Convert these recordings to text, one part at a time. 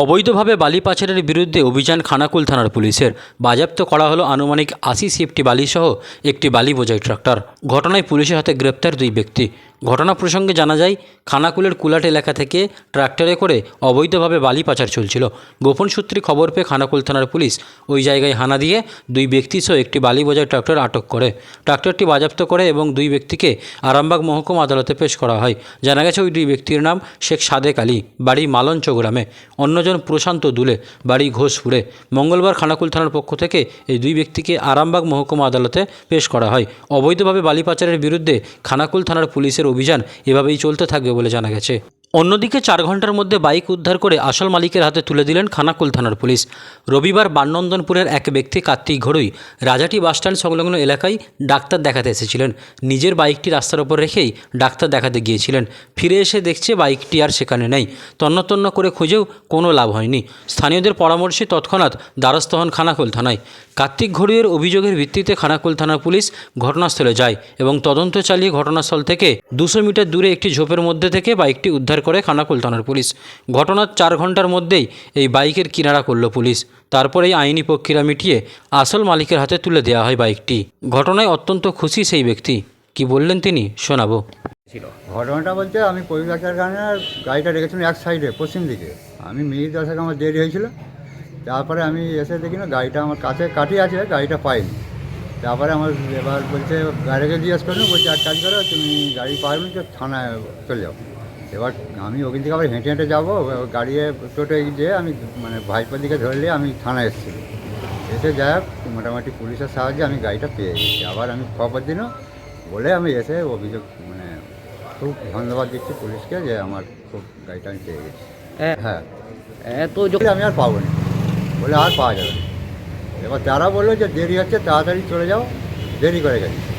অবৈধভাবে বালি পাচারের বিরুদ্ধে অভিযান খানাকুল থানার পুলিশের। বাজেয়াপ্ত করা হলো আনুমানিক আশি সিএফটি বালিসহ একটি বালি বোঝাই ট্রাক্টর। ঘটনায় পুলিশের হাতে গ্রেপ্তার দুই ব্যক্তি। ঘটনা প্রসঙ্গে জানা যায়, খানাকুলের কুলাট এলাকা থেকে ট্রাক্টরে করে অবৈধভাবে বালি পাচার চলছিল। গোপন সূত্রে খবর পেয়ে খানাকুল থানার পুলিশ ওই জায়গায় হানা দিয়ে দুই ব্যক্তি সহ একটি বালি বোঝাই ট্রাক্টর আটক করে। ট্রাক্টরটি বাজেয়াপ্ত করে এবং দুই ব্যক্তিকে আরামবাগ মহকুমা আদালতে পেশ করা হয়। জানা গেছে ওই দুই ব্যক্তির নাম শেখ সাদেক আলী, বাড়ি মালঞ্চ গ্রামে। অন্যজন প্রশান্ত দুলে, বাড়ি ঘোষপুরে। মঙ্গলবার খানাকুল থানার পক্ষ থেকে এই দুই ব্যক্তিকে আরামবাগ মহকুমা আদালতে পেশ করা হয়। অবৈধভাবে বালি পাচারের বিরুদ্ধে খানাকুল থানার পুলিশের অভিযান এভাবেই চলতে থাকবে বলে জানা গেছে। অন্যদিকে চার ঘণ্টার মধ্যে বাইক উদ্ধার করে আসল মালিকের হাতে তুলে দিলেন খানাকুল থানার পুলিশ। রবিবার বাননন্দনপুরের এক ব্যক্তি কার্তিক ঘড়ুই রাজাটি বাসস্ট্যান্ড সংলগ্ন এলাকায় ডাক্তার দেখাতে এসেছিলেন। নিজের বাইকটি রাস্তার ওপর রেখেই ডাক্তার দেখাতে গিয়েছিলেন। ফিরে এসে দেখছে বাইকটি আর সেখানে নেই। তন্নতন্ন করে খুঁজেও কোনো লাভ হয়নি। স্থানীয়দের পরামর্শে তৎক্ষণাৎ দ্বারস্থ হন খানাকুল থানায়। কার্তিক ঘড়ুইয়ের অভিযোগের ভিত্তিতে খানাকুল থানার পুলিশ ঘটনাস্থলে যায় এবং তদন্ত চালিয়ে ঘটনাস্থল থেকে দুশো মিটার দূরে একটি ঝোপের মধ্যে থেকে বাইকটি উদ্ধার করে খানাকুল থানার পুলিশ। ঘটনার চার ঘণ্টার মধ্যেই এই বাইকের কিনারা করল পুলিশ। তারপরেই আইনি প্রক্রিয়া মিটিয়ে আসল মালিকের হাতে তুলে দেওয়া হয় বাইকটি। ঘটনায় অত্যন্ত খুশি সেই ব্যক্তি। কি বললেন তিনি, শোনাবো। ঘটনাটা বলতে আমি পরিবেশের কারণে গাড়িটা রেখেছিলাম এক সাইডে, পশ্চিম দিকে। আমি মিনিট দশেক আমার দেরি হয়েছিল। তারপরে আমি এসে দেখি না, গাড়িটা আমার কাছে কাঠি আছে, গাড়িটা পাইনি। তারপরে আমার এবার বলছে গাড়িকে জিজ্ঞেস করল, বলছে, এক কাজ করো, তুমি গাড়ি পাওনি তো থানায় চলে যাও। এবার আমি ওখান থেকে আবার হেঁটে হেঁটে যাব এবার গাড়ি টোটো যেয়ে আমি মানে ভাইপোর দিকে ধরলে আমি থানায় এসেছি। এসে যাই হোক মোটামুটি পুলিশের সাহায্যে আমি গাড়িটা পেয়ে গেছি। আবার আমি খবর দিনও বলে আমি এসে অভিযোগ মানে খুব ধন্যবাদ দিচ্ছি পুলিশকে যে আমার খুব গাড়িটা আমি পেয়ে গেছি। এ- হ্যাঁ। এত যখন বলে আমি আর পাবো না। বলে আর পাওয়া যাবে না। এবার তারা বলল যে দেরি হচ্ছে তাড়াতাড়ি চলে যাও দেরি করে গেছে।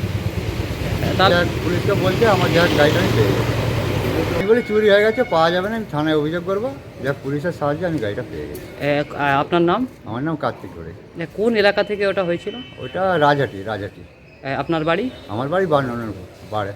তাহলে যাক, পুলিশকে বলছে আমার যাক গাড়িটা আমি পেয়ে গেছি। এগুলি চুরি হয়ে গেছে পাওয়া যাবে না আমি থানায় অভিযোগ করব। যা পুলিশের সাহায্যে আমি গাড়িটা পেয়ে গেছি। আ- আপনার নাম? আমার নাম কার্তিক করে এ, কোন এলাকা থেকে ওটা হয়েছিল? ওটা রাজাটি রাজাটি। এ, আপনার বাড়ি? আমার বাড়ি বান্ন বাড়ে